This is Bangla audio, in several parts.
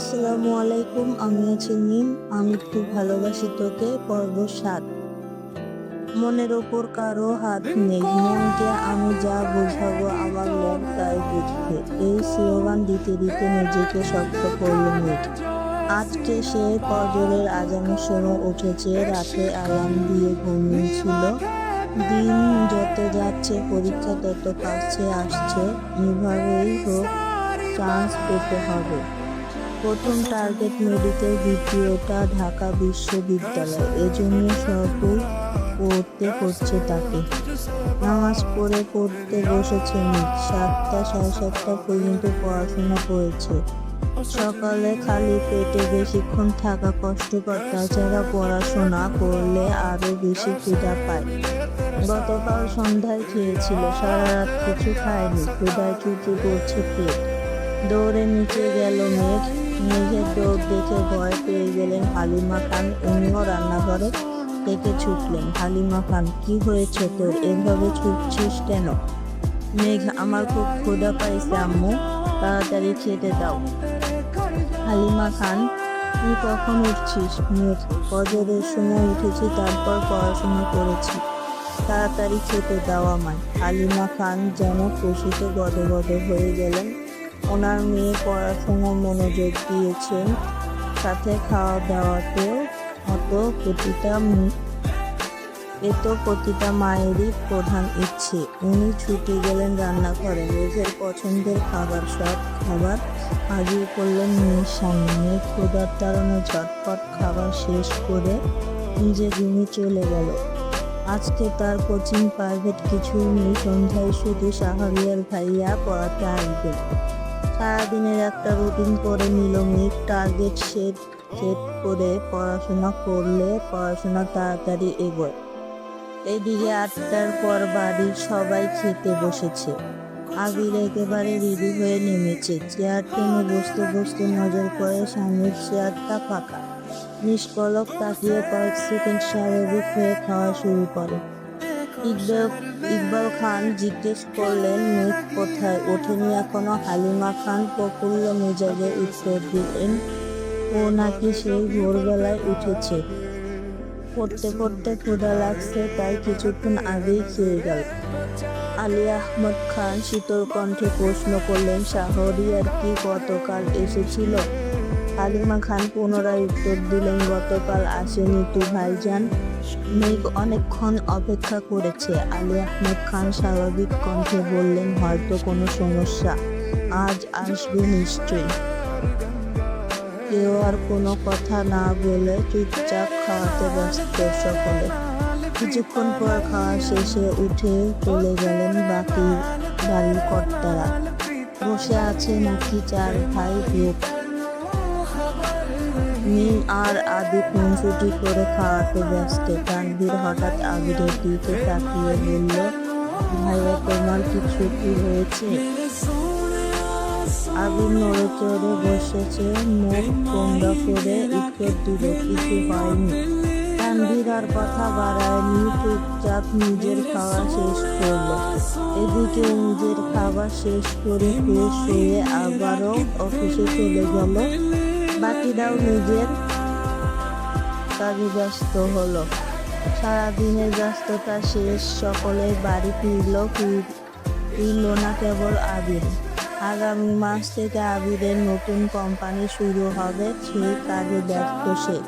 আসসালামু আলাইকুম, আমি আছি নিম আমি খুব ভালোবাসি তোকে, পর্ব সাত। মনের ওপর কারও হাত নেই, মনকে আমি যা বোঝাবো আমার মন তাই বুঝবে। এই স্লোগান দিতে দিতে নিজেকে শক্ত করল মেঘ আজকে সে ফজরের আজানের সময় উঠেছে, রাতে আলাম দিয়ে ঘুমিয়েছিল। দিন যত যাচ্ছে, পরীক্ষা তত কাছে আসছে, এভাবেই হোক, চান্স পেতে হবে। প্রথম টার্গেট মেডিকেল দ্বিতীয়টা ঢাকা বিশ্ববিদ্যালয়। এজন্য সবই পড়তে হচ্ছে তাকে। নামাজ পড়ে পড়তে বসেছে মিট সাতটা সাড়ে সাতটা পর্যন্ত পড়াশোনা করেছে। সকালে খালি পেটে বেশিক্ষণ থাকা কষ্টকর, তাছাড়া পড়াশোনা করলে আরও বেশি খিদা পায়। গতকাল সন্ধ্যায় খেয়েছিল, সারা রাত কিছু খায়নি, ক্ষুধায় চুচু করছে পেট। দৌড়ে নিচে গেল মেঘ। মেঘের চোখ দেখে ভয় পেয়ে গেলেন হালিমা খান। উনিও রান্নাঘরে থেকে ছুটলেন। হালিমা খান, কি হয়েছে তোর? এভাবে ছুটছিস কেন? মেঘ, আমার খুব ক্ষুধা পাইছে, আম্মু। তাড়াতাড়ি খেতে দাও। হালিমা খান, তুই কখন উঠছিস? মেঘ, ফজরের সময় উঠেছি, তারপর পড়াশোনা করেছি। তাড়াতাড়ি খেতে দাও আমায়। হালিমা খান যেন খুশিতে গদগদ হয়ে গেলেন। ওনার মেয়ে পড়াশোনা মনোযোগ দিয়েছেন সাথে খাওয়া দাওয়াতেও অত প্রতিটা ম- এ তো প্রতিটা মায়েরই প্রধান ইচ্ছে। উনি ছুটে গেলেন রান্নাঘরে। নিজের পছন্দের খাবার, সব খাবার হাজির করলেন মেয়ের সামনে। ক্ষুধার তাড়ানো ঝটপট খাবার শেষ করে নিজে রুমে চলে গেল। আজকে তার কোচিং প্রাইভেট কিছুই নেই। সন্ধ্যায় শুধু শাহরিয়ার ভাইয়া পড়াতে আসবে। সারাদিনের একটা রুটিন করে নিল মেঘ টার্গেট সেট সেট করে পড়াশোনা করলে পড়াশোনা তাড়াতাড়ি এগোয়। এদিকে আটটার পর বাড়ির সবাই খেতে বসেছে। আবির একেবারে রেডি হয়ে নেমেছে। চেয়ার টেনে বসতে বসতে নজর করে সামনের চেয়ারটা ফাঁকা। নিষ্কলক তাকিয়ে কয়েক সেকেন্ড স্বাভাবিক হয়ে খাওয়া শুরু করে। ইকবাল ইকবাল খান জিজ্ঞেস করলেন মেঘ কোথায়? ওঠেনি এখনও। হালিমা খান প্রফুল্ল মেজাজে উত্তর দিলেন, ও নাকি সেই ভোরবেলায় উঠেছে। পড়তে পড়তে ক্ষুধা লাগছে, তাই কিছুক্ষণ আগেই খেয়ে গেল। আলী আহমদ খান শীতল কণ্ঠে প্রশ্ন করলেন শাহরিয়ার কি গতকাল এসেছিল? হালিমা খান পুনরায় উত্তর দিলেন, গতকাল আসেনি তো ভাইজান। মেঘ অনেকক্ষণ অপেক্ষা করেছে। আলী আহমদ খান স্বাভাবিক কণ্ঠে বললেন, হয়তো কোনো সমস্যা। আজ আসবে নিশ্চয়ই। কেউ আর কোনো কথা না বলে চুপচাপ খাওয়াতে ব্যস্ত সকলে। কিছুক্ষণ পর খাওয়া শেষে উঠে চলে গেলেন বাকি বাড়ির কর্তারা। বসে আছে নাকি চার ভাই লোক মিম আর আদি খুনসুটি করে খাওয়াতে ব্যস্ত। তানভীর হঠাৎ আবিরের দিকে তাকিয়ে বলল ভাইয়া তোমার কি হয়েছে? আবির নড়ে চড়ে বসেছে, মুখ কোমড়া করে উত্তর দিল কিছু হয়নি। তানভীর আর কথা বাড়ায়নি, চুপচাপ নিজের খাওয়া শেষ করল। এদিকে নিজের খাবার শেষ করে ফ্রেশ হয়ে আবারও অফিসে চলে গেল। বাকিরাও নিজের। কাজে ব্যস্ত হলো। সারাদিনের ব্যস্ততা শেষ সকলে বাড়ি ফিরল ফির- ফিরল না কেবল আবির। আগামী মাস থেকে আবিরের নতুন কোম্পানি শুরু হবে সেই কাজে ব্যস্ত সে।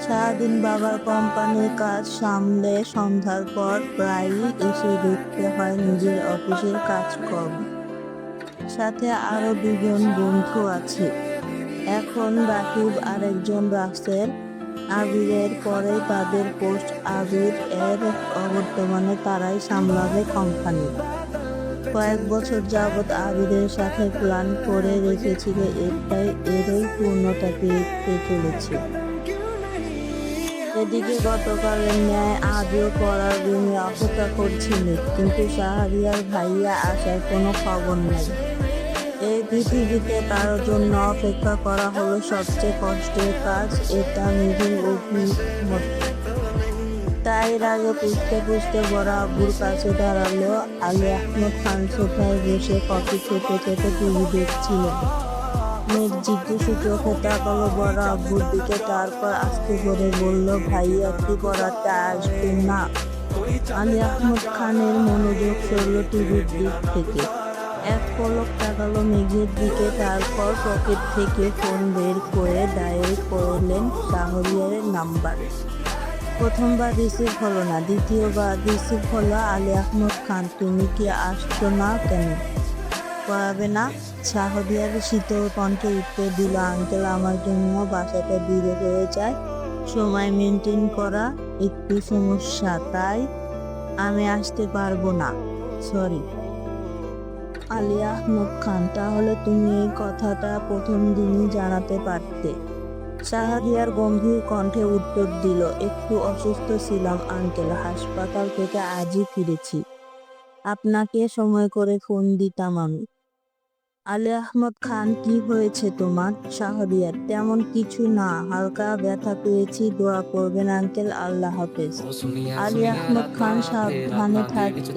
সারাদিন বাবার কোম্পানির কাজ সামলে সন্ধ্যার পর প্রায়ই এসে দেখতে হয় নিজের অফিসের কাজকর্ম। সাথে আরও দুজন বন্ধু আছে। এখন রাকিব আরেকজন রাসেল আবিরের পরে তাদের পোস্ট আবির এর অবর্তমানে তারাই সামলাবে কোম্পানি। কয়েক বছর যাবৎ আবিরের সাথে প্ল্যান করে রেখেছিল এটাই এরই পূর্ণতা পেতে চলেছে। এদিকে গতকালের ন্যায় আজও পড়ার রুমে অপেক্ষা করছিল কিন্তু শাহরিয়ার ভাইয়া আসার কোনো খবর নেই। পৃথিবীতে কারও জন্য অপেক্ষা করা হলো সবচেয়ে কষ্টের কাজ, এটা নিজের অভিমত। তাই রাগে পুষতে পুষতে বড় আব্বুর কাছে দাঁড়াল। আলী আহমদ খান সোফায় বসে কফি খেতে খেতে টিভি দেখছিলেন। মেঘ জিজ্ঞেসু চোখে তাকালো বড় আব্বুর দিকে তারপর আস্তে করে বলল ভাইয়া কি পড়াতে আসবে না। আলী আহমদ খানের মনোযোগ সরল টিভির দিক থেকে। এক পলক তাকালো মেঘের দিকে, তারপর পকেট থেকে ফোন বের করে ডায়াল করলেন শাহরিয়ারের নাম্বার। প্রথমবার রিসিভ হলো না, দ্বিতীয়বার রিসিভ হলো আলী আহমদ খান, তুমি কি আসছো না কেন? করাবে না? শাহরিয়ার শীতল কণ্ঠে উত্তর দিল, আঙ্কেল আমার জন্য বাসাটা দূরে হয়ে যায়, সময় মেনটেন করা একটু সমস্যা, তাই আমি আসতে পারব না সরি আলী আহমদ খান, তাহলে তুমি এই কথাটা প্রথম দিনই জানাতে পারতে। শাহাদিয়ার গম্ভীর কণ্ঠে উত্তর দিল, একটু অসুস্থ ছিলাম, আঙ্কেল। হাসপাতাল থেকে আজই ফিরেছি। আপনাকে সময় করে ফোন দিতাম আমি। আলী আহমদ খান কি হয়েছে তোমার? শাহরিয়ার তেমন কিছু না। হালকা ব্যথা পেয়েছি দোয়া করবেন আঙ্কেল আল্লাহ হাফেজ। আলী আহমদ খান সাবধানে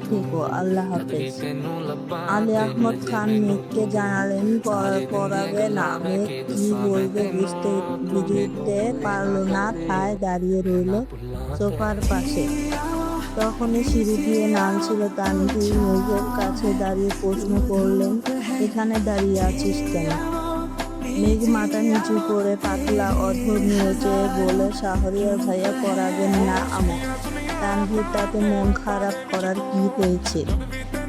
থেকো আল্লাহ হাফেজ। আলী আহমদ খান মেঘকে জানালেন পড়া- পড়াবে না মেঘ কি বলবে বুঝতে বুঝতে পারল না ঠায় দাঁড়িয়ে রইল সোফার পাশে। তখনই সিঁড়ি দিয়ে নামছিল তানভীর মেঘের কাছে দাঁড়িয়ে প্রশ্ন করলেন, এখানে দাঁড়িয়ে আছিস কেন? মেঘ মাথা নিচু করে পাতলা অধর নিয়েছে বলে শাহরিয়ার ভাইয়া পড়াবেন না আমার তানভীর তাতে মন খারাপ করার কি হয়েছে?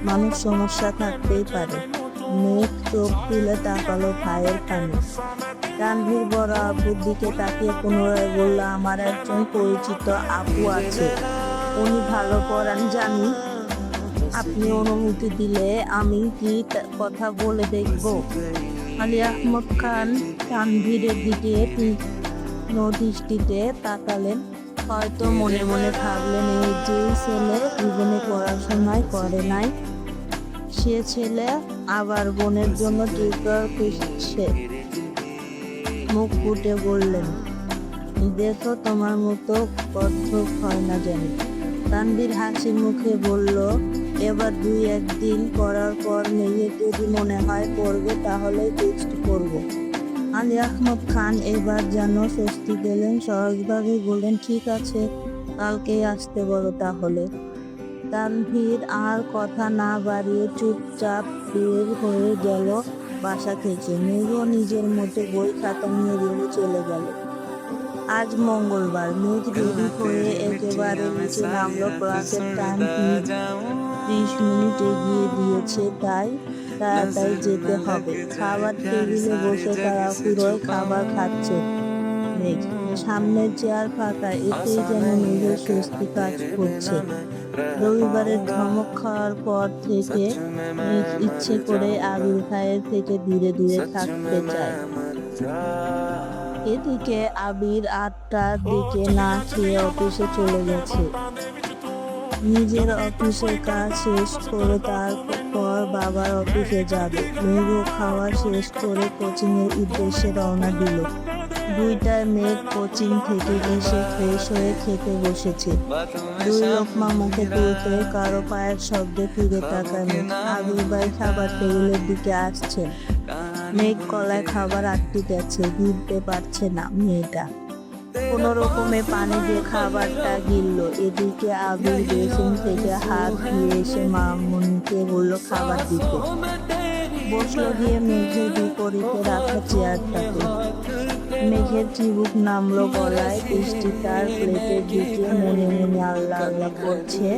মানুষ সমস্যা থাকতেই পারে। মেঘ চোখ তুলে তাকালো ভাইয়ের কানে। তানভীর বড় আব্বুর দিকে তাকিয়ে পুনরায় বলল, আমার একজন পরিচিত আপু আছে। উনি ভালো পড়ান জানি। আপনি অনুমতি দিলে আমি কি কথা বলে দেখব? আলী আহমদ খান তানভীরের দিকে দৃষ্টিতে তাকালেন। হয়তো মনে মনে ভাবলেন, এই যে ছেলে জীবনে পড়াশোনায় করে নাই। সে ছেলে আবার বোনের জন্য টিউটর মুখ ফুটে বললেন, দেখো, তোমার মতো কচ্ছপ হয় না জানি তানভীর হাসি মুখে বলল, এবার দুই একদিন করার পর মেয়ে যদি মনে হয় পড়বে তাহলে টেক্সট করব। আলী আহমদ খান এবার যেন স্বস্তি পেলেন, সহজভাবে বললেন, ঠিক আছে, কালকেই আসতে বলো তাহলে। তানভীর আর কথা না বাড়িয়ে চুপচাপ বের হয়ে গেল বাসা থেকে। মেঘও নিজের মতো বই খাতা নিয়ে চলে গেল। আজ মঙ্গলবার। মুখ রেডি হয়ে একেবারে নিচে নামলো ক্লাসের টাইম ত্রিশ মিনিট এগিয়ে দিয়েছে, তাই তাড়াতাড়ি যেতে হবে। খাবার টেবিলে বসে তারা পুরোই খাবার খাচ্ছে। সামনের চেয়ার ফাঁকা, এতেই যেন নিজের স্বস্তি কাজ করছে। রবিবারের ধমক খাওয়ার পর থেকে ইচ্ছে করে আবির ভাইয়ের থেকে দূরে দূরে থাকতে চায়। এদিকে আবির আটটার দিকে না খেয়ে অফিসে চলে গেছে। নিজের অফিসের কাজ শেষ করে তারপর বাবার অফিসে যাবে। মেঘও খাওয়া শেষ করে কোচিং এর উদ্দেশ্যে রওনা দিল। দুইটার মেঘ কোচিং থেকে এসে ফ্রেশ হয়ে খেতে বসেছে। দুই লোকমা মুখে তুলতে কারও পায়ের শব্দে ফিরে তাকায় মেঘ আবির ভাই খাবার টেবিলের দিকে আসছেন। মেঘ গলায় খাবার আটকে গেছে গিলতে পারছে না মেয়েটা। কোনো রকমে পানি দিয়ে খাবারটা গিলল। এদিকে আবির বেসিন থেকে হাত দিয়ে এসে মামুনিকে বলল, খাবার দিতে। বসল গিয়ে মেঘের বিপরীতে রাখা চেয়ারটাতে। মেঘের চিবুক নামলো গলায় বৃষ্টি তার প্লেটের দিকে মনে মনে আল্লাহ আল্লাহ করছে।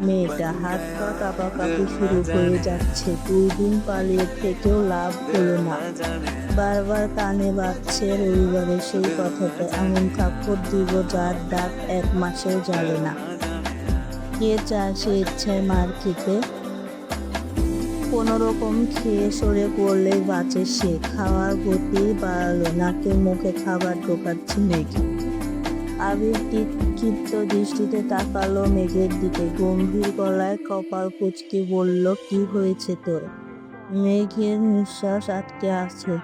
মেয়েটা হাত পা কাঁপাকাঁপি শুরু হয়ে যাচ্ছে। দুই দিন পালিয়ে থেকেও লাভ হলো না। বারবার কানে বাজছে রবিবারে সেই কথাটা। এমন কাপড় দিব যার ডাক এক মাসেও যাবে না। কে চায় সে ইচ্ছায় মার খেতে? কোনো রকম খেয়ে সরে পড়লে বাঁচে সে। খাওয়ার গতি বাড়ালো নাকে মুখে খাবার ঢোকাচ্ছে মেঘে আবির ক্ষিপ্ত দৃষ্টিতে তাকালো মেঘের দিকে। গম্ভীর গলায় কপাল কুচকে বলল, কি হয়েছে তোর? মেঘের নিঃশ্বাস আটকে আছে।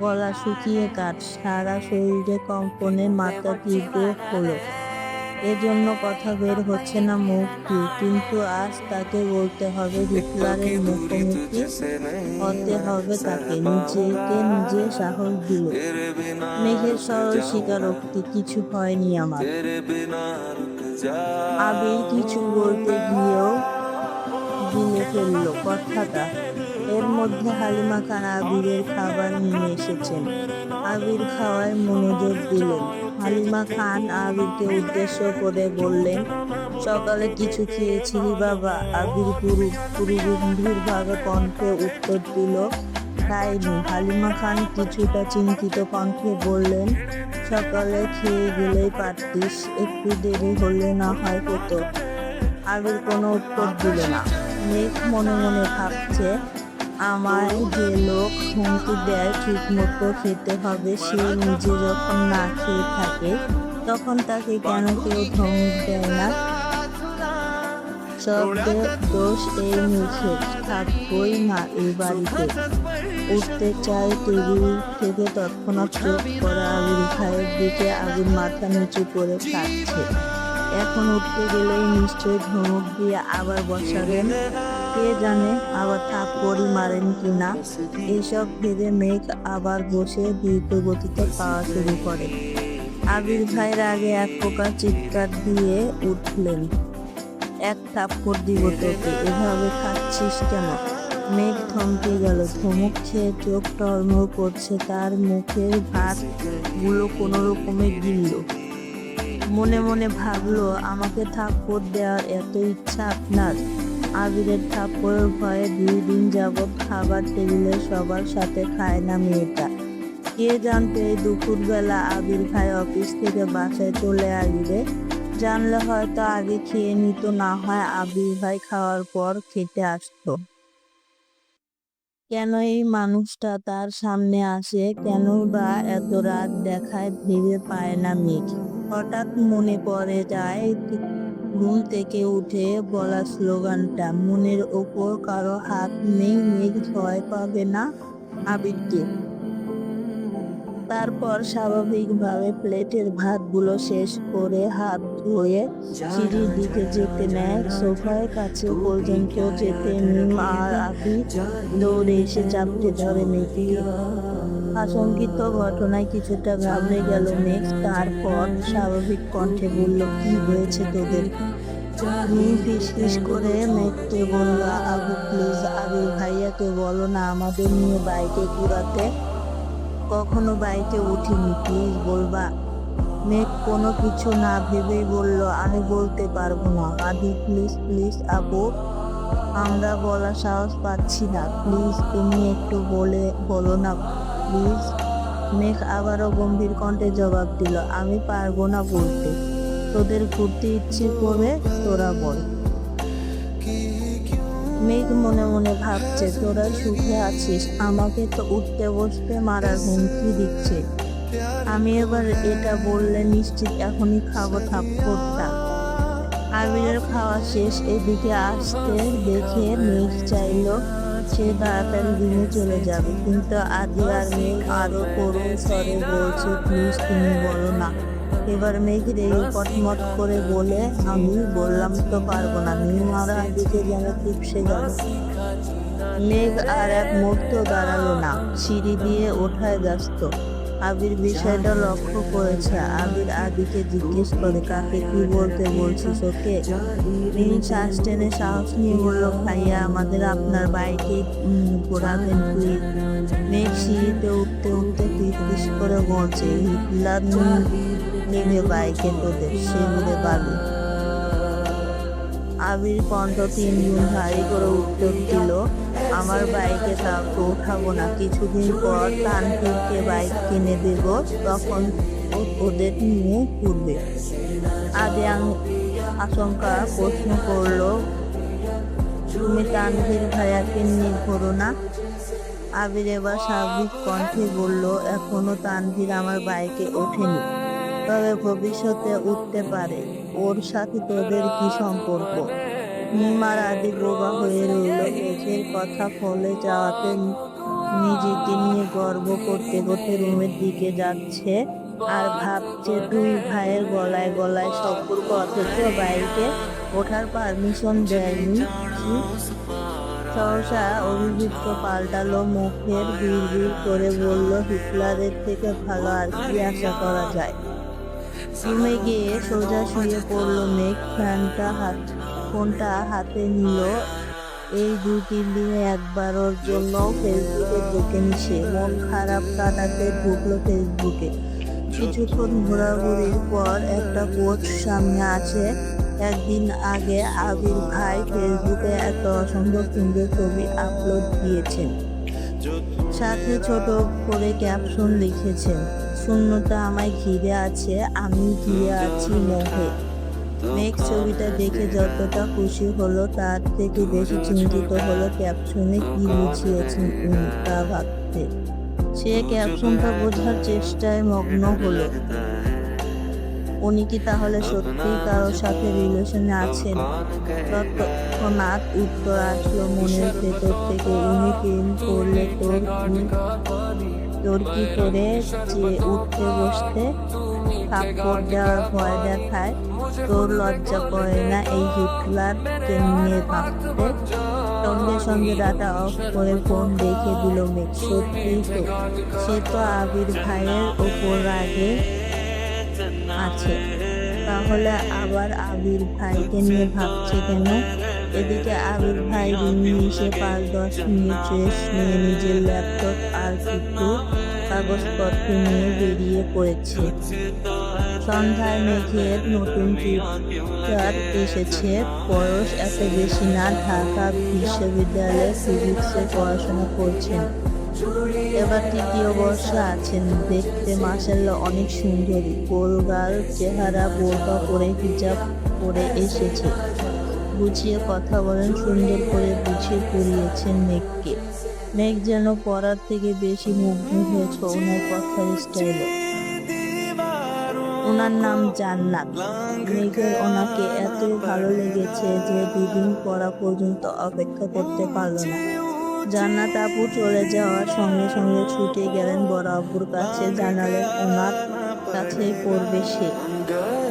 গলা শুকিয়ে কাঠ, সারা শরীরে কম্পনে মাথা তীব্র হলো। এজন্য কথা বের হচ্ছে না মুক্তি কিন্তু আজ তাকে বলতে হবে হিটলারের মুখোমুখি হতে হবে তাকে নিজেকে নিজে সাহস দিল মেঘের সরল স্বীকারোক্তি কিছু হয়নি আমার। আবির কিছু বলতে গিয়েও গিলে ফেলল কথাটা। এর মধ্যে হালিমা খান আবিরের খাবার নিয়ে এসেছেন। আবির খাওয়ায় মনোযোগ দিলেন। হালিমা খান আবিরকে উদ্দেশ্য করে বললেন, সকালে কিছু খেয়েছিলি বাবা? আবির পুরু পুরু গম্ভীর ভাবে কণ্ঠে উত্তর দিল, খাইনি। হালিমা খান কিছুটা চিন্তিত কণ্ঠে বললেন, সকালে খেয়ে গেলেই পারতিস, একটু দেরি হলে না হয় হতো। আবির কোনো উত্তর দিল না। মেঘ মনে মনে ভাবছে আমায় যে লোক হুমকি দেয় ঠিক মতো খেতে হবে, সে নিজে যখন না খেয়ে থাকে, তখন তাকে কেন কেউ ধমক দেয় না? সব দোষ এই মুখে, থাকবই না এই বাড়িতে। উঠতে চায় টেবিল থেকে তৎক্ষণাৎ চোখ করে আবির ভাইয়ের দিকে আবির মাথা নিচু করে খাচ্ছে এখন উঠতে গেলেই নিশ্চয়ই ধমক দিয়ে আবার বসাবেন। কে জানে আবার থাপ্পড়ি মারেন কিনা। এইসব ভেবে মেঘ আবার বসে দ্রুত গতিতে খাওয়া শুরু করে। আবির ভাইয়ের আগে এক প্রকার চিৎকার দিয়ে উঠলেন। এক থাপ্পড় দিব তোকে, এভাবে খাচ্ছিস কেন? মেঘ থমকে গেল। ধমক খেয়ে চোখ টলমল করছে তার মুখের ভাতগুলো কোনো রকমে গিলল। মনে মনে ভাবলো, আমাকে থাপ্পড় দেওয়ার এত ইচ্ছা আপনার। আবিরের থাপ্পড়ের ভয়ে দুই দিন যাবৎ খাবার টেবিলে সবার সাথে খায় না মেয়েটা। কে জানতে দুপুরবেলা আবির ভাই অফিস থেকে বাসায় চলে আসবে? জানলে হয়তো আগে খেয়ে নিত, না হয় আবির ভাই খাওয়ার পর খেতে আসতো। কেন এই মানুষটা তার সামনে আসে? কেন বা এত রাত দেখায় ভেবে পায় না মেঘ হঠাৎ মনে পড়ে যায় ঘুম থেকে উঠে বলা স্লোগানটা, মনের ওপর কারও হাত নেই, মেঘ ভয় পাবে না আবিরকে। তারপর স্বাভাবিকভাবে প্লেটের ভাতগুলো শেষ করে হাত ধুয়ে সিঁড়ির দিকে যেতে নেয়। সোফার কাছে পর্যন্ত যেতে মিম আর আবি দৌড়ে এসে চাপতে ধরে মেয়েকে আশঙ্কিত ঘটনায় কিছুটা ঘাবড়ে গেল মেঘ তারপর স্বাভাবিক কণ্ঠে বলল, কি হয়েছে তোদের? ফিস করে মেঘকে বলল, আবু, প্লিজ আবির ভাইয়াকে বলো না, আমাদের নিয়ে বাইকে ঘুরাতে। কখনো বাইকে উঠিনি, প্লিজ বলবা। মেঘ কোনো কিছু না ভেবেই বলল, আমি বলতে পারব না। আদি প্লিজ প্লিজ আপু আমরা বলা সাহস পাচ্ছি না। প্লিজ তুমি একটু বলে, বলো না। প্লিজ, মেঘ আবারও গম্ভীর কণ্ঠে জবাব দিল, আমি পারব না বলতে তোদের ঘুরতে ইচ্ছে করবে, তোরা বল। মেঘ মনে মনে ভাবছে, তোরা সুখে আছিস, আমাকে তো উঠতে বসতে মারার হুমকি দিচ্ছে। আমি এবার এটা বললে নিশ্চিত এখনই খাব থাপ্পড়টা। আবিরের খাওয়া শেষ, এদিকে আসতে দেখে মেঘ চাইলো সে তাড়াতাড়ি রুমে চলে যাবে। কিন্তু আদি আর মেঘ আরও করুণ স্বরে বলছে, প্লিজ তুমি বলো না। এবার মেঘ রেগে কটমট করে বলে, আমি বললাম তো পারব না মিমারা আদিকে যেন টিপসে গেল মেঘ আর এক মুহূর্ত দাঁড়াল না, সিঁড়ি দিয়ে ওঠায় ব্যস্ত। আবির বিষয়টা লক্ষ্য করেছে। আবির আদিকে জিজ্ঞেস করে, কাকে কি বলতে বলছিস ওকে? মিম শ্বাস টেনে সাহস নিয়ে বলল, ভাইয়া, আমাদের আপনার বাইকে ঘোরাবেন প্লিজ মেঘ সিঁড়িতে উঠতে উঠতে পিস করে বলছে, হিটলার নেমে বাইকে তোদের সেগুলো বালু। আবির কণ্ঠ তিন দিন ভারী করে উত্তর দিল আমার বাইকে কাউকে উঠাবো না। কিছুদিন পর তানভীরকে বাইক কিনে দেব, তখন ওদের নিয়ে ঘুরবে। আগে আং- আশঙ্কা প্রশ্ন করল, তুমি তানভীর ভাইয়াকে নিয়ে ঘোরো না? আবির এবার স্বাভাবিক কণ্ঠে বলল, এখনও তানভীর আমার বাইকে ওঠেনি। তবে ভবিষ্যতে উঠতে পারে। ওর সাথে তোদের কি সম্পর্ক? নিমার আদি বোবা হয়ে রইল কথা ফলে যাওয়াতে নিজেকে নিয়ে গর্ব করতে করতে রুমের দিকে যাচ্ছে আর ভাবছে দুই ভাইয়ের গলায় গলায় সম্পর্ক অথচ বাইকে ওঠার পারমিশন দেয়নি? সহসা অভিযুক্ত পাল্টালো মুখের বিড় করে বলল, হিটলারের থেকে ভালো আর কি আশা করা যায় রুমে গিয়ে সোজা শুয়ে পড়ল মেঘ, ফ্যানটা হাত ফোনটা হাতে নিল। এই দুই তিন দিনে একবার ওর জন্য ফেসবুকে ঢুকেনি সে মন খারাপ কাটাতে ঢুকলো ফেসবুকে। কিছুক্ষণ ঘোরাঘুরির পর একটা কোচ সামনে আছে একদিন আগে আবির ভাই ফেসবুকে একটা অসম্ভব সুন্দর ছবি আপলোড দিয়েছেন। সাথে ছোট করে ক্যাপশন লিখেছেন, শূন্যতা আমায় ঘিরে আছে, আমি ঘিরে আছি মোহে। মেঘ ছবিটা দেখে যতটা খুশি হলো, তার থেকে বেশি চিন্তিত হলো ক্যাপশনে কি বুঝিয়েছেন উনি তা ভাবতে। সে ক্যাপশনটা বোঝার চেষ্টায় মগ্ন হলো। উনি কি তাহলে সত্যিই কারোর সাথে রিলেশনে আছেন? তৎক্ষণাৎ উত্তর আসলো মনের ভেতর থেকে, উনি প্রেম করলে তোর তোর কি করে যে উঠতে বসতে থাপ্পড় দেওয়ার ভয় দেখায়। তোর লজ্জা করে না এই হিটলারকে নিয়ে ভাবতে? সঙ্গে সঙ্গে ডাটা অফ করে ফোন দেখে দিল মেঘ। সে তো আবির ভাইয়ের ওপর রাগে আছে। তাহলে আবার আবির ভাইকে নিয়ে ভাবছে কেন? এদিকে আবির ভাই ইংলিশে পাঁচ দশ মিনিট নিয়ে নিজের ল্যাপটপ আর কিছু কাগজপত্র নিয়ে বেরিয়ে পড়েছে। সন্ধ্যায় মেঘের নতুন টিচার এসেছে। বয়স এত বেশি না, ঢাকা বিশ্ববিদ্যালয়ে ফিজিক্সে পড়াশোনা করছেন। এবার তৃতীয় বর্ষে আছেন। দেখতে মাসাল্লাহ অনেক সুন্দরী। গোলগাল চেহারা, বোরকা পরে, হিজাব পরে এসেছে। গুছিয়ে কথা বলেন, সুন্দর করে বুঝিয়ে পড়িয়েছেন মেঘকে। মেঘ যেন পড়ার থেকে বেশি মুগ্ধ হয়েছে ওনার কথার স্টাইলে ওনার নাম জান্নাত। মেঘের ওনাকে এত ভালো লেগেছে যে দুদিন পড়া পর্যন্ত অপেক্ষা করতে পারল না। জান্নাত আপু চলে যাওয়ার সঙ্গে সঙ্গে ছুটে গেলেন বড় আব্বুর কাছে। জানালেন, ওনার কাছেই পড়বে সে।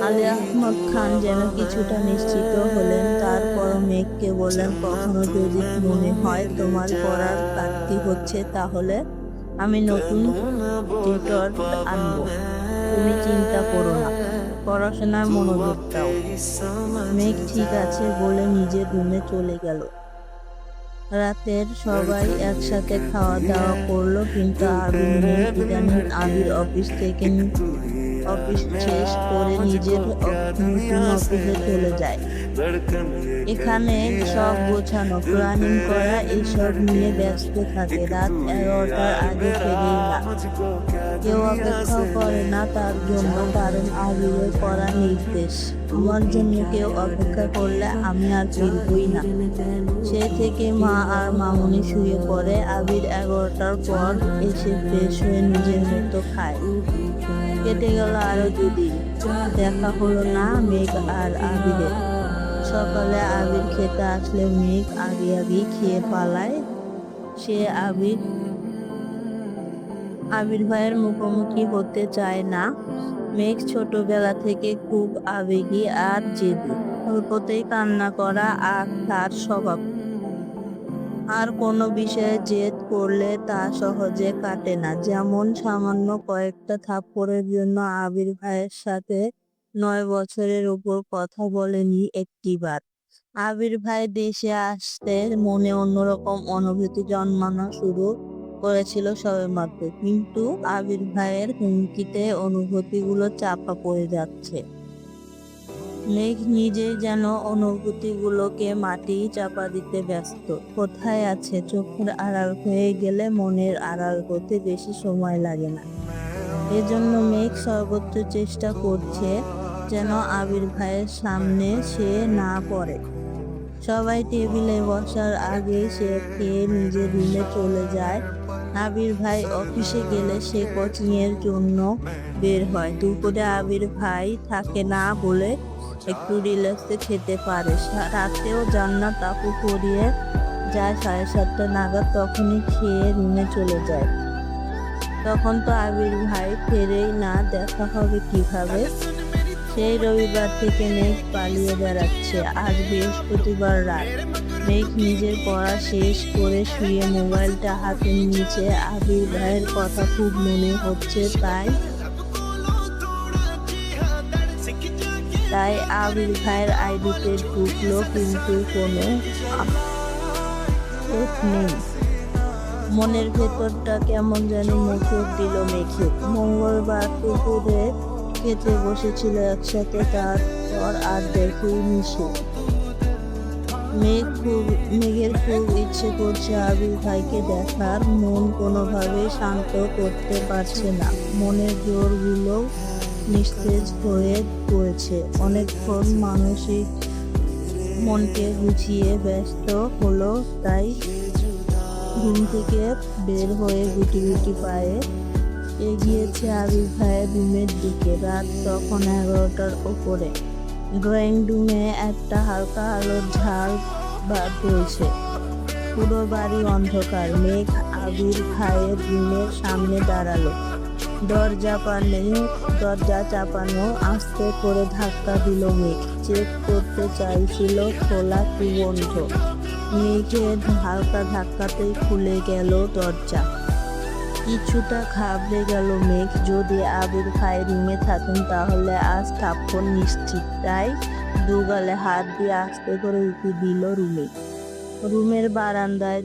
আলী আহমদ খান যেন কিছুটা নিশ্চিত হলেন তারপর মেঘকে বললেন, কখনো যদি মনে হয় তোমার পড়ার ঘাটতি হচ্ছে তাহলে আমি নতুন টিউটর আনব। তুমি চিন্তা করো না পড়াশোনার মনোযোগ দাও। মেঘ, ঠিক আছে, বলে নিজের রুমে চলে গেল। রাতের সবাই একসাথে খাওয়া দাওয়া করল, কিন্তু আবির আবির অফিস থেকে অফিস শেষ করে নিজের অফিসে চলে যায়। এখানে সব গোছানো প্ল্যানিং করা এইসব নিয়ে ব্যস্ত থাকে। রাত এগারোটার আগে না। কেউ অপেক্ষা করে না তার জন্য কারণ আবিরের করা নির্দেশ। আমার জন্য কেউ অপেক্ষা করলে আমি আর ফিরবই না। সে থেকে মা আর মামুনি শুয়ে পড়ে। আবির এগারোটার পর এসে ফ্রেশ হয়ে নিজের মতো খায়। কেটে গেল আরও দুদিন দেখা হলো না, মেঘ আর আবিরের সকালে আবির খেতে আসলে মেঘ আগে আগে খেয়ে পালায়। সে আবির আবির ভাইয়ের মুখোমুখি হতে চায় না। মেঘ ছোটবেলা থেকে খুব আবেগী আর জেদি। অল্পতেই কান্না করা আর তার স্বভাব আর কোনো বিষয়ে জেদ করলে তা সহজে কাটে না। যেমন সামান্য কয়েকটা থাপ্পড়ের জন্য আবির ভাইয়ের সাথে নয় বছরের উপর কথা বলেনি একটিবার। আবির ভাই দেশে আসতে মনে অন্যরকম অনুভূতি জন্মানো শুরু করেছিল সবেমাত্র। কিন্তু আবির ভাইয়ের হুমকিতে অনুভূতিগুলো চাপা পড়ে যাচ্ছে। মেঘ নিজেই যেন অনুভূতিগুলোকে মাটি চাপা দিতে ব্যস্ত। কোথায় আছে চোখের আড়াল? হয়ে গেলে মনের আড়াল হতে বেশি সময় লাগে না। এজন্য মেঘ সর্বোচ্চ চেষ্টা করছে যেন আবির ভাইয়ের সামনে সে না পড়ে। সবাই টেবিলে বসার আগে সে খেয়ে নিজের রুমে চলে যায়। আবির ভাই অফিসে গেলে সে কোচিং এর জন্য বের হয়। দুপুরে আবির ভাই থাকে না বলে একটু রিল্যাক্সে খেতে পারে রাতেও জান্নাত আপু করিয়ে যায় সাড়ে সাতটা নাগাদ, তখনই খেয়ে রুমে চলে যায়। তখন তো আবির ভাই ফেরেই না, দেখা হবে কীভাবে? সেই রবিবার থেকে মেঘ পালিয়ে বেড়াচ্ছে। আজ বৃহস্পতিবার রাত। মেঘ নিজের পড়া শেষ করে শুয়ে মোবাইলটা হাতে নিচে আবির ভাইয়ের কথা খুব মনে হচ্ছে, তাই তাই আবির ভাইয়ের আইডিতে ঢুকলো, কিন্তু কোনো নেই। মনের ভেতরটা কেমন জানি মুখর দিল মেঘে মঙ্গলবার দুপুরে খেতে বসেছিল একসাথে তারপর আর দেখেই মিশে মেঘ খুব, মেঘের খুব ইচ্ছে করছে আবির ভাইকে দেখার। মন কোনোভাবে শান্ত করতে পারছে না। মনের জোরগুলো নিস্তেজ হয়ে পড়েছে। অনেকক্ষণ মানসিক মনকে গুছিয়ে ব্যস্ত হলো, তাই ঘুম থেকে বের হয়ে গুটি গুটি পায়ে এগিয়েছে আবির ভাইয়ের রুমের দিকে। রাত তখন এগারোটার ওপরে। ড্রয়িং রুমে একটা হালকা আলোর ঝাল বা চলছে পুরো বাড়ি অন্ধকার। মেঘ আবির ভাইয়ের রুমের সামনে দাঁড়াল। দরজা পানে দরজা চাপানো আস্তে করে ধাক্কা দিল মেঘ। চেক করতে চাইছিল খোলা কি বন্ধ মেঘের হালকা ধাক্কাতেই খুলে গেল দরজা। কিছুটা ঘাবড়ে গেল মেঘ। যদি আবির রুমে থাকেন, তাহলে আজ থাপ্পন নিশ্চিত, তাই দুগালে হাত দিয়ে আস্তে করে উঁকি দিল রুমে। রুমের বারান্দায়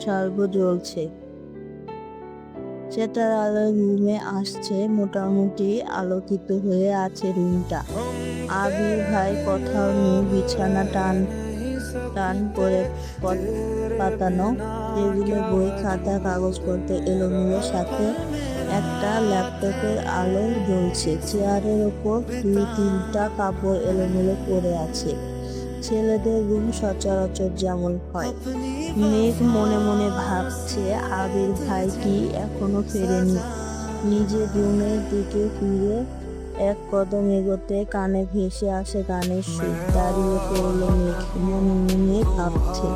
সর্ব জ্বলছে। সেটার আলো রুমে আসছে মোটামুটি আলোকিত হয়ে আছে রুমটা। আবির ভাই কোথাও নেই, বিছানা টান টান করে পাতানো, টেবিলে বই, খাতা, কাগজ কাগজপত্র এলোমেলোর সাথে একটা ল্যাপটপের আলো জ্বলছে। চেয়ারের ওপর দুই তিনটা কাপড় এলোমেলো পড়ে আছে। ছেলেদের রুম সচরাচর যেমন হয়। মেঘ মনে মনে ভাবছে, আবির ভাই কি এখনও ফেরেনি? নিজের রুমের দিকে ফিরে এক কদম এগোতে কানে ভেসে আসে গানের সুর। দাঁড়িয়ে পড়ল মেঘ, মনে মনে ভাবছে।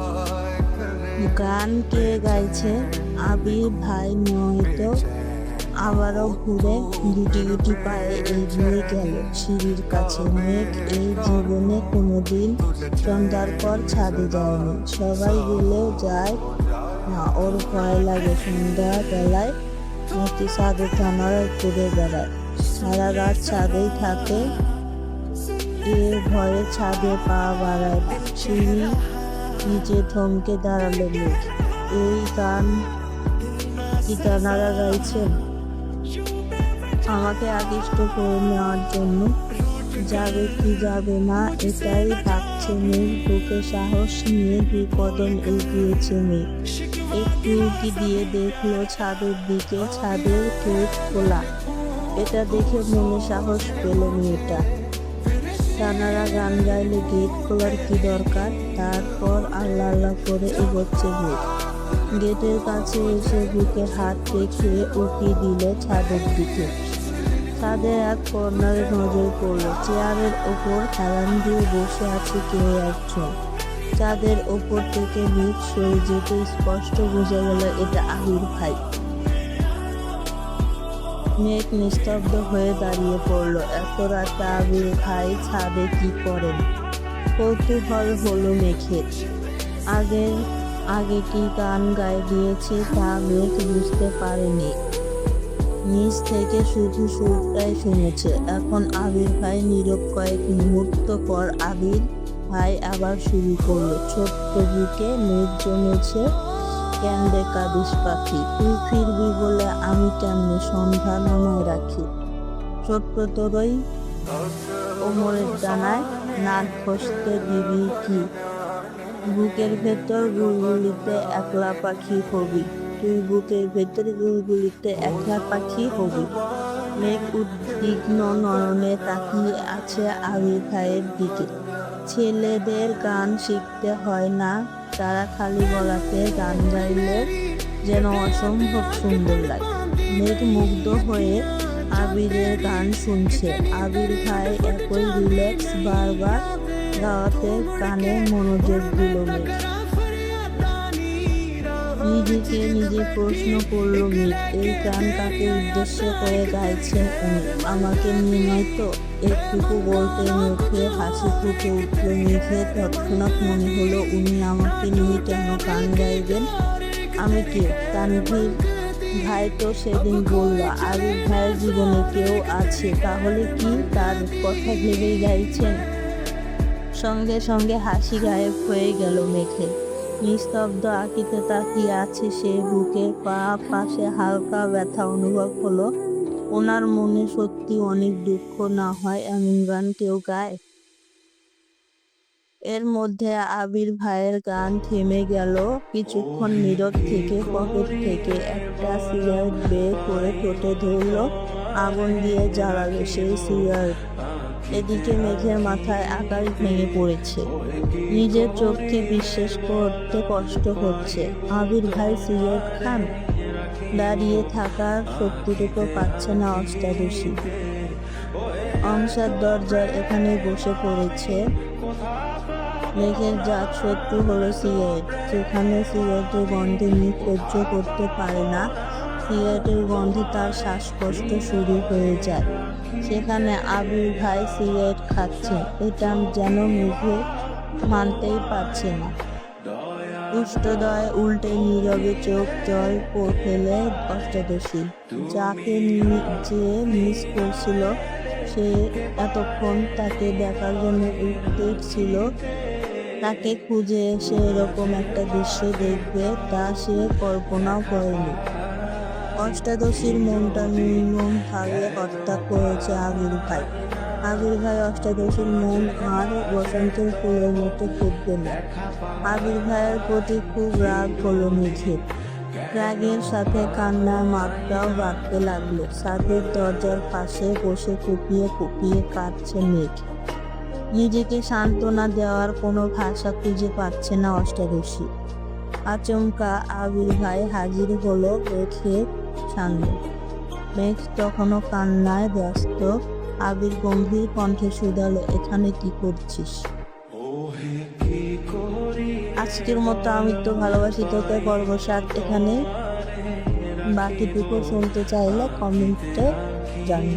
গান কে গাইছে? আবির ভাই নয়তো আবারও ঘুরে গুটি গুটি পায়ে এগিয়ে গেল। সিঁড়ির কাছে মেঘ, এই জীবনে কোনোদিন সন্ধ্যার পর ছাদে যায়নি। সবাই গেলেও যায় না, ওর ভয় লাগে সন্ধ্যা বেলায় নাকি ছাদে থানারা ঘুরে বেড়ায়। সারা রাত ছাদেই থাকে, এ ভয়ে ছাদে পা বাড়ায়। সিঁড়ি নিচে থমকে দাঁড়াল মেঘ। এই গান কি তানারা গাইছেন? আমাকে আকৃষ্ট করে নেওয়ার জন্য। যাবে কি যাবে না, এটাই ভাবছে মেয়ে বুকে সাহস নিয়ে দু কদম এগিয়েছে মেয়ে। একটু উঁকি দিয়ে দেখল ছাদের দিকে, ছাদের গেট খোলা। এটা দেখে মনে সাহস পেল মেয়েটা। তানারা গান গাইলে গেট খোলার কি দরকার? তারপর আল্লাহ আল্লাহ করে এগোচ্ছে গেট গেটের কাছে এসে বুকে হাত রেখে উকি দিল ছাদের দিকে। ছাদের এক কর্নারে নজর পড়ল। চেয়ারের ওপর হেলান দিয়ে বসে আছে কেউ একজন। চাঁদের ওপর থেকে মেঘ সরে যেতে স্পষ্ট বোঝা গেল, এটা আহির ভাই। মেঘ নিস্তব্ধ হয়ে দাঁড়িয়ে পড়ল। এত রাতে আবির ভাই ছাদে কি করেন? কৌতূহল হলো মেঘের। আগে আগে কি গান গায়ে দিয়েছে তা মেঘ বুঝতে পারেনি। নিচ থেকে শুধু সুরটাই শুনেছে। এখন আবির ভাই নীরব কয়েক মুহূর্ত পর আবির ভাই আবার শুরু করল। ছোট্ট বুকে মেঘ জমেছে ক্যান্ডে কাদিস পাখি? তুই ফিরবি বলে আমি কেমনে সন্ধ্যা নামায় রাখি? ছোট্ট তোরই ওমরের ডানায় নাক ঘষতে দিবি কি? বুকের ভেতর গুলগুলিতে একলা পাখি হবি। তুই বুকের ভেতর গুলগুলিতে একলা পাখি হবি। মেঘ উদ্বিগ্ন নয়নে তাকিয়ে আছে আবির ভাইয়ের দিকে। ছেলেদের গান শিখতে হয় না, তারা খালি গলাতে গান গাইলে যেন অসম্ভব সুন্দর লাগে। মেঘ মুগ্ধ হয়ে আবিরের গান শুনছে। আবির ভাই একই রিল্যাক্স বারবার গাওয়াতে কানে মনোযোগ দিল মেঘ। নিজেকে নিজে প্রশ্ন করল মিট এই গান কাকে উদ্দেশ্য করে গাইছেন উনি? আমাকে নিয়ে তো? একটুকু বলতে মুখে হাসি ফুটে উঠল। মেঘে তৎক্ষণাৎ মনে হলো উনি আমাকে নিয়ে কেন গান গাইবেন? আমি কে? তানভীর ভাই তো সেদিন বলল আরিফ ভাইয়ের জীবনে কেউ আছে, তাহলে কি তার কথা ভেবেই গাইছেন? সঙ্গে সঙ্গে হাসি গায়েব হয়ে গেল মেঘে নিস্তব্ধ আঁকিতে তাকিয়ে আছে সে বুকে, পা পাশে হালকা ব্যথা অনুভব হলো। ওনার মনে সত্যি অনেক দুঃখ না হয় এমন গান কেউ গায়? এর মধ্যে আবির ভাইয়ের গান থেমে গেল। কিছুক্ষণ নীরব থেকে পকেট থেকে একটা সিগারেট বের করে ঠোঁটে ধরল। আগুন দিয়ে জ্বালালো সেই সিগারেট। এদিকে মেঘের মাথায় আকাশ ভেঙে পড়েছে। নিজের চোখকে বিশ্বাস করতে কষ্ট হচ্ছে। আবির ভাই সিগারেট খান দাঁড়িয়ে থাকার শক্তিটুকু পাচ্ছে না অষ্টাদশী। অংশার দরজার এখানে বসে পড়েছে মেঘের জাত শত্রু হলো সিগারেট যেখানে সিগারেটের গন্ধে মুখ করতে পারে না। সিগারেটের গন্ধে তার শ্বাসকষ্ট শুরু হয়ে যায়। সেখানে আবির ভাই সিগারেট খাচ্ছে। এটা যেন মুখে মানতেই পারছে না। উষ্টদয় উল্টে নীরবে চোখ জল ফেলে অষ্টাদশী। যাকে যে মিস করছিল, সে এতক্ষণ তাকে দেখার জন্য উদ্বেগ ছিল। তাকে খুঁজে এসে এরকম একটা দৃশ্য দেখবে, তা সে কল্পনাও করেনি। অষ্টাদশীর মনটা নির্মম ভাবে হত্যা করেছে আবির ভাই। আবির ভাই অষ্টাদশীর মন আর বসন্তের ফুলের মতো ফুটবে না। আবির ভাইয়ের প্রতি খুব রাগ হলো মেঘের রাগের সাথে কান্নার মাত্রাও বাড়তে লাগল। সাদের দরজার পাশে বসে কুপিয়ে কুপিয়ে কাঁদছে মেঘ। নিজেকে সান্ত্বনা দেওয়ার কোনো ভাষা খুঁজে পাচ্ছে না অষ্টাদশী। আচমকা আবির ভাই হাজির হলো মেঘের সামনে মেঘ তখনও কান্নায় ব্যস্ত। আবির গম্ভীর কণ্ঠে শুধালো এখানে কি করছিস? আজকের মতো আমি তো ভালোবাসি তোকে করব সাত এখানে বাকিটুকু শুনতে চাইলে কমেন্টে জানি